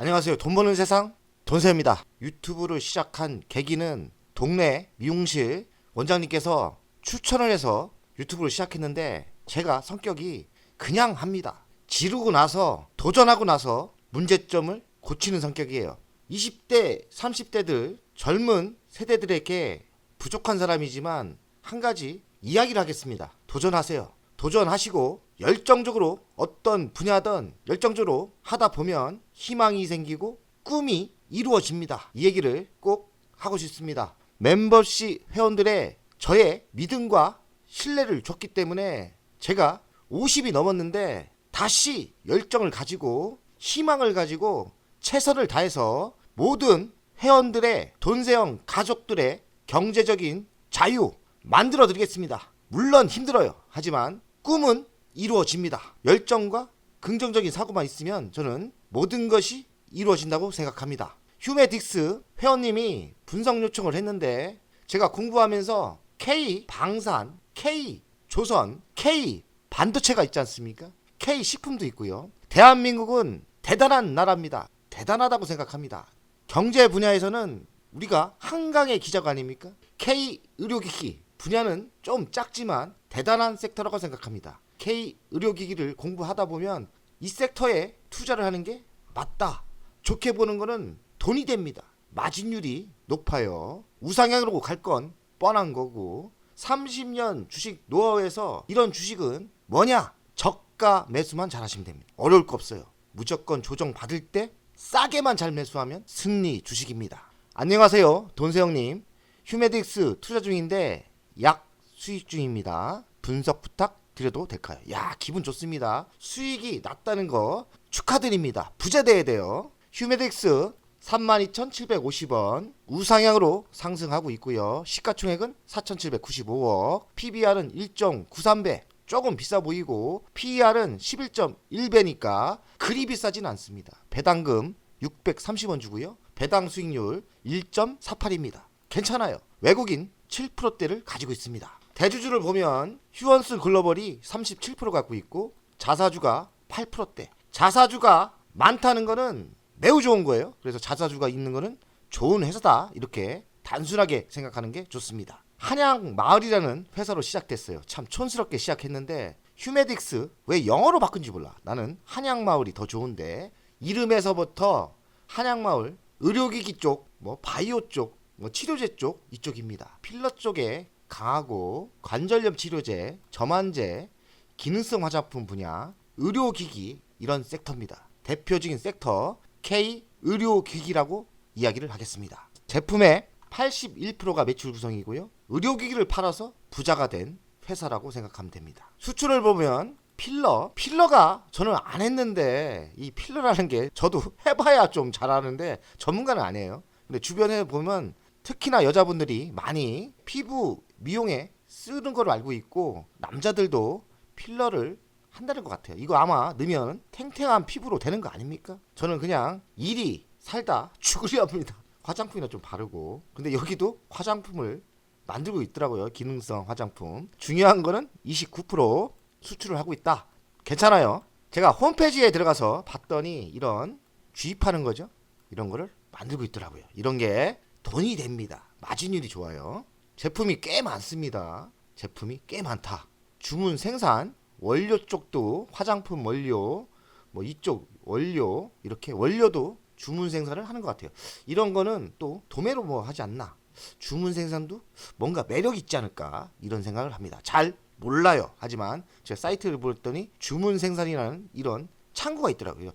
안녕하세요. 돈 버는 세상 돈세입니다. 유튜브를 시작한 계기는 동네 미용실 원장님께서 추천을 해서 유튜브를 시작했는데 제가 성격이 그냥 합니다. 지르고 나서 도전하고 나서 문제점을 고치는 성격이에요. 20대, 30대들 젊은 세대들에게 부족한 사람이지만 한 가지 이야기를 하겠습니다. 도전하세요. 도전하시고 열정적으로 어떤 분야든 열정적으로 하다 보면 희망이 생기고 꿈이 이루어집니다. 이 얘기를 꼭 하고 싶습니다. 멤버십 회원들의 저의 믿음과 신뢰를 줬기 때문에 제가 50이 넘었는데 다시 열정을 가지고 희망을 가지고 최선을 다해서 모든 회원들의 돈세형 가족들의 경제적인 자유 만들어 드리겠습니다. 물론 힘들어요. 하지만 꿈은 이루어집니다. 열정과 긍정적인 사고만 있으면 저는 모든 것이 이루어진다고 생각합니다. 휴메딕스 회원님이 분석 요청을 했는데 제가 공부하면서 K 방산, K 조선, K 반도체가 있지 않습니까? K 식품도 있고요. 대한민국은 대단한 나라입니다. 대단하다고 생각합니다. 경제 분야에서는 우리가 한강의 기적 아닙니까? K 의료기기 분야는 좀 작지만 대단한 섹터라고 생각합니다. K 의료기기를 공부하다 보면 이 섹터에 투자를 하는 게 맞다. 좋게 보는 거는 돈이 됩니다. 마진율이 높아요. 우상향으로 갈 건 뻔한 거고 30년 주식 노하우에서 이런 주식은 뭐냐? 저가 매수만 잘하시면 됩니다. 어려울 거 없어요. 무조건 조정 받을 때 싸게만 잘 매수하면 승리 주식입니다. 안녕하세요. 돈세형님. 휴메딕스 투자 중인데 약 수익 중입니다. 분석 부탁 드려도 될까요? 야, 기분 좋습니다. 수익이 낮다는 거 축하드립니다. 부자 돼야 돼요. 휴메딕스 32,750원 우상향으로 상승하고 있고요. 시가총액은 4,795억, PBR은 1.93배. 조금 비싸 보이고 PER은 11.1배니까 그리 비싸진 않습니다. 배당금 630원 주고요. 배당 수익률 1.48입니다. 괜찮아요. 외국인 7%대를 가지고 있습니다. 대주주를 보면 휴원스 글로벌이 37% 갖고 있고 자사주가 8%대. 자사주가 많다는 거는 매우 좋은 거예요. 그래서 자사주가 있는 거는 좋은 회사다. 이렇게 단순하게 생각하는 게 좋습니다. 한양 마을이라는 회사로 시작됐어요. 참 촌스럽게 시작했는데 휴메딕스 왜 영어로 바꾼지 몰라. 나는 한양 마을이 더 좋은데 이름에서부터 한양 마을 의료기기 쪽, 뭐 바이오 쪽, 뭐 치료제 쪽 이쪽입니다. 필러 쪽에 강하고 관절염 치료제, 점안제, 기능성 화장품 분야, 의료기기 이런 섹터입니다. 대표적인 섹터 K 의료기기라고 이야기를 하겠습니다. 제품의 81%가 매출 구성이고요. 의료기기를 팔아서 부자가 된 회사라고 생각하면 됩니다. 수출을 보면 필러, 필러가 저는 안 했는데 이 필러라는 게 저도 해봐야 좀 잘하는데 전문가는 아니에요. 근데 주변에 보면 특히나 여자분들이 많이 피부 미용에 쓰는 걸 알고 있고 남자들도 필러를 한다는 것 같아요. 이거 아마 넣으면 탱탱한 피부로 되는 거 아닙니까? 저는 그냥 일이 살다 죽으려 합니다. 화장품이나 좀 바르고. 근데 여기도 화장품을 만들고 있더라고요. 기능성 화장품. 중요한 거는 29% 수출을 하고 있다. 괜찮아요. 제가 홈페이지에 들어가서 봤더니 이런 주입하는 거죠. 이런 거를 만들고 있더라고요. 이런 게 돈이 됩니다. 마진율이 좋아요. 제품이 꽤 많습니다. 제품이 꽤 많다. 주문 생산 원료 쪽도 화장품 원료 뭐 이쪽 원료 이렇게 원료도 주문 생산을 하는 것 같아요. 이런 거는 또 도매로 뭐 하지 않나. 주문 생산도 뭔가 매력 있지 않을까 이런 생각을 합니다. 잘 몰라요. 하지만 제가 사이트를 볼더니 주문 생산이라는 이런 창구가 있더라고요.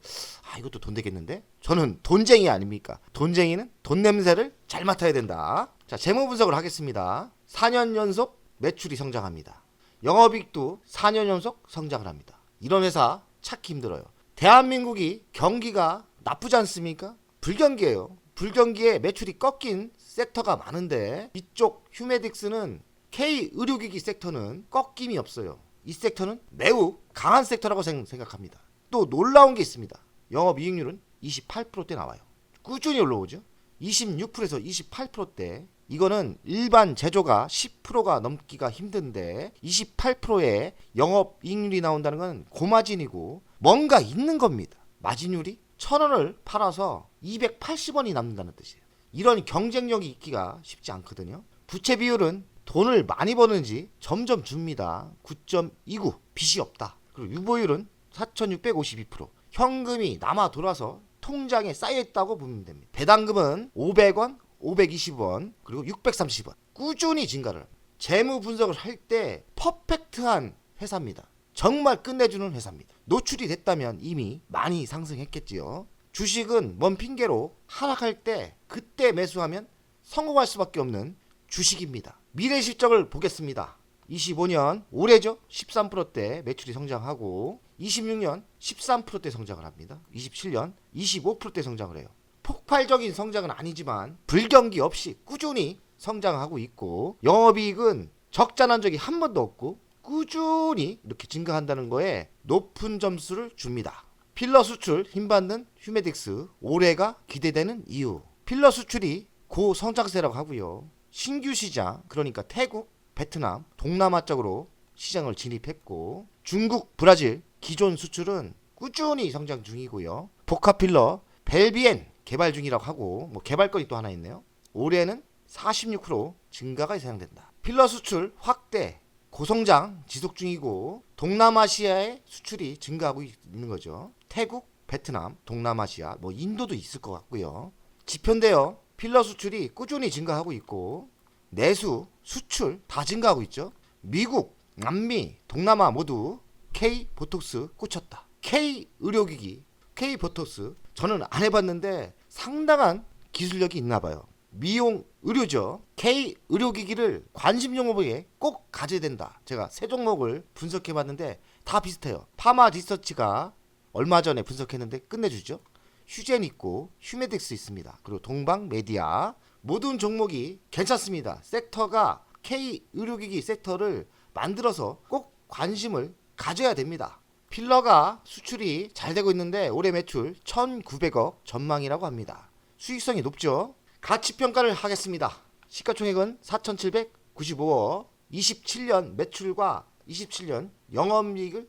아 이것도 돈 되겠는데? 저는 돈쟁이 아닙니까? 돈쟁이는 돈 냄새를 잘 맡아야 된다. 자 재무 분석을 하겠습니다. 4년 연속 매출이 성장합니다. 영업이익도 4년 연속 성장을 합니다. 이런 회사 찾기 힘들어요. 대한민국이 경기가 나쁘지 않습니까? 불경기예요. 불경기에 매출이 꺾인 섹터가 많은데 이쪽 휴메딕스는 K 의료기기 섹터는 꺾임이 없어요. 이 섹터는 매우 강한 섹터라고 생- 생각합니다. 또 놀라운 게 있습니다. 영업 이익률은 28%대 나와요. 꾸준히 올라오죠. 26%에서 28%대. 이거는 일반 제조가 10%가 넘기가 힘든데 28%의 영업 이익률이 나온다는 건 고마진이고 뭔가 있는 겁니다. 마진율이 천 원을 팔아서 280원이 남는다는 뜻이에요. 이런 경쟁력이 있기가 쉽지 않거든요. 부채 비율은 돈을 많이 버는지 점점 줍니다. 9.29 빚이 없다. 그리고 유보율은 4,652%. 현금이 남아 돌아서 통장에 쌓여 있다고 보면 됩니다. 배당금은 500원, 520원, 그리고 630원. 꾸준히 증가를. 재무 분석을 할 때 퍼펙트한 회사입니다. 정말 끝내주는 회사입니다. 노출이 됐다면 이미 많이 상승했겠지요. 주식은 뭔 핑계로 하락할 때 그때 매수하면 성공할 수밖에 없는 주식입니다. 미래 실적을 보겠습니다. 25년 올해죠. 13%대 매출이 성장하고 26년 13%대 성장을 합니다. 27년 25%대 성장을 해요. 폭발적인 성장은 아니지만 불경기 없이 꾸준히 성장하고 있고 영업이익은 적자 난 적이 한 번도 없고 꾸준히 이렇게 증가한다는 거에 높은 점수를 줍니다. 필러 수출 힘받는 휴메딕스 올해가 기대되는 이유. 필러 수출이 고성장세라고 하고요. 신규 시장 그러니까 태국, 베트남, 동남아 쪽으로 시장을 진입했고 중국, 브라질 기존 수출은 꾸준히 성장 중이고요. 복합 필러 벨비엔 개발 중이라고 하고 뭐 개발건이 또 하나 있네요. 올해는 46% 증가가 예상된다. 필러 수출 확대 고성장 지속 중이고 동남아시아의 수출이 증가하고 있는 거죠. 태국, 베트남, 동남아시아, 뭐 인도도 있을 것 같고요. 지표인데요. 필러 수출이 꾸준히 증가하고 있고 내수, 수출 다 증가하고 있죠. 미국, 남미, 동남아 모두 K 보톡스 꽂혔다. K 의료기기, K 보톡스 저는 안 해봤는데 상당한 기술력이 있나 봐요. 미용 의료죠. K 의료기기를 관심 종목에 꼭 가져야 된다. 제가 세 종목을 분석해 봤는데 다 비슷해요. 파마 리서치가 얼마 전에 분석했는데 끝내주죠. 휴젠 있고 휴메딕스 있습니다. 그리고 동방 메디아 모든 종목이 괜찮습니다. 섹터가 K 의료기기 섹터를 만들어서 꼭 관심을 가져야 됩니다. 필러가 수출이 잘 되고 있는데 올해 매출 1,900억 전망이라고 합니다. 수익성이 높죠. 가치 평가를 하겠습니다. 시가총액은 4,795억. 27년 매출과 27년 영업이익을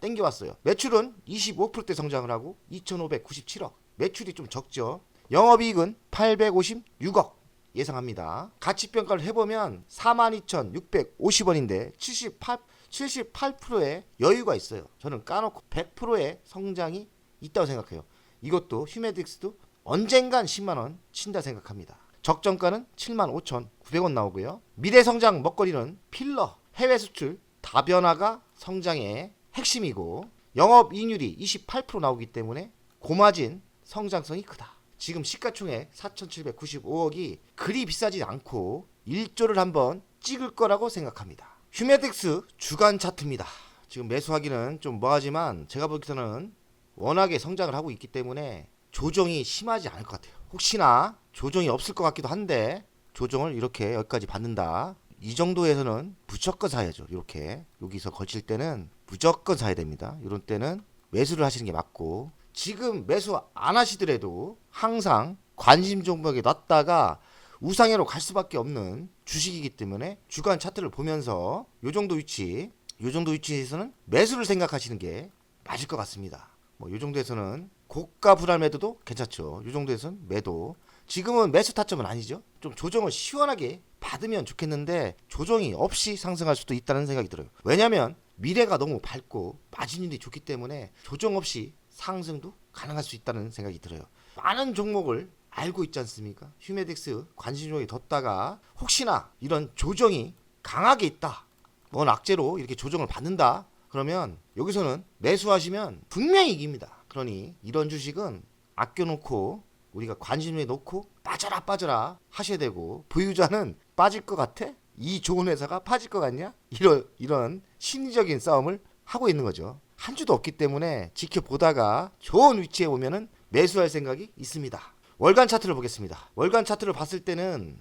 땡겨왔어요. 매출은 25%대 성장을 하고 2,597억. 매출이 좀 적죠. 영업이익은 856억 예상합니다. 가치 평가를 해보면 42,650원인데 78 78%의 여유가 있어요. 저는 까놓고 100%의 성장이 있다고 생각해요. 이것도 휴메딕스도 언젠간 10만 원 친다 생각합니다. 적정가는 7만 5,900원 나오고요. 미래 성장 먹거리는 필러, 해외 수출 다변화가 성장의 핵심이고 영업 이익률이 28% 나오기 때문에 고마진 성장성이 크다. 지금 시가총액 4,795억이 그리 비싸지 않고 1조를 한번 찍을 거라고 생각합니다. 휴메딕스 주간 차트입니다. 지금 매수하기는 좀 뭐하지만 제가 보기에는 워낙에 성장을 하고 있기 때문에 조정이 심하지 않을 것 같아요. 혹시나 조정이 없을 것 같기도 한데 조정을 이렇게 여기까지 받는다. 이 정도에서는 무조건 사야죠. 이렇게 여기서 거칠 때는 무조건 사야 됩니다. 이런 때는 매수를 하시는 게 맞고 지금 매수 안 하시더라도 항상 관심 종목에 놨다가 우상향으로 갈 수밖에 없는 주식이기 때문에 주간 차트를 보면서 요 정도 위치, 요 정도 위치에서는 매수를 생각하시는 게 맞을 것 같습니다. 뭐 요 정도에서는 고가 불안 매도도 괜찮죠. 요 정도에서는 매도. 지금은 매수 타점은 아니죠. 좀 조정을 시원하게 받으면 좋겠는데 조정이 없이 상승할 수도 있다는 생각이 들어요. 왜냐하면 미래가 너무 밝고 마진율이 좋기 때문에 조정 없이 상승도 가능할 수 있다는 생각이 들어요. 많은 종목을 알고 있지 않습니까? 휴메딕스 관심 종목이 뒀다가 혹시나 이런 조정이 강하게 있다. 뭔 악재로 이렇게 조정을 받는다. 그러면 여기서는 매수하시면 분명히 이깁니다. 그러니 이런 주식은 아껴놓고 우리가 관심에 놓고 빠져라 빠져라 하셔야 되고 보유자는 빠질 것 같아? 이 좋은 회사가 빠질 것 같냐? 이런 이런 심리적인 싸움을 하고 있는 거죠. 한 주도 없기 때문에 지켜보다가 좋은 위치에 오면은 매수할 생각이 있습니다. 월간 차트를 보겠습니다. 월간 차트를 봤을 때는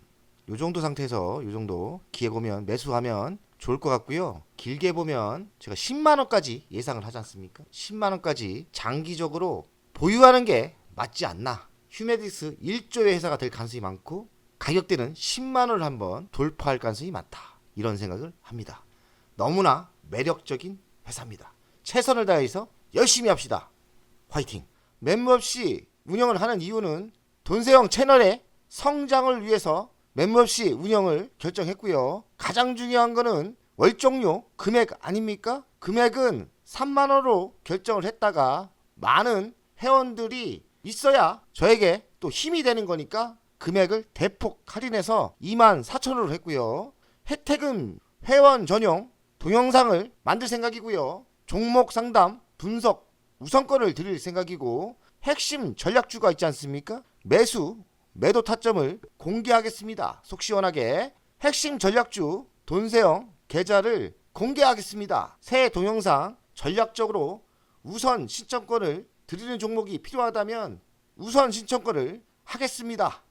요 정도 상태에서 요 정도 기회 보면 매수하면 좋을 것 같고요. 길게 보면 제가 10만 원까지 예상을 하지 않습니까? 10만 원까지 장기적으로 보유하는 게 맞지 않나. 휴메디스 1조의 회사가 될 가능성이 많고 가격대는 10만 원을 한번 돌파할 가능성이 많다. 이런 생각을 합니다. 너무나 매력적인 회사입니다. 최선을 다해서 열심히 합시다. 화이팅! 멤버 없이 운영을 하는 이유는 돈세형 채널의 성장을 위해서 멤버 없이 운영을 결정했고요. 가장 중요한 거는 월정료 금액 아닙니까? 금액은 3만 원으로 결정을 했다가 많은 회원들이 있어야 저에게 또 힘이 되는 거니까 금액을 대폭 할인해서 2만 4천 원으로 했고요. 혜택은 회원 전용 동영상을 만들 생각이고요. 종목 상담, 분석, 우선권을 드릴 생각이고 핵심 전략주가 있지 않습니까? 매수, 매도 타점을 공개하겠습니다. 속 시원하게 핵심 전략주 돈세형 계좌를 공개하겠습니다. 새 동영상 전략적으로 우선 신청권을 드리는 종목이 필요하다면 우선 신청권을 하겠습니다.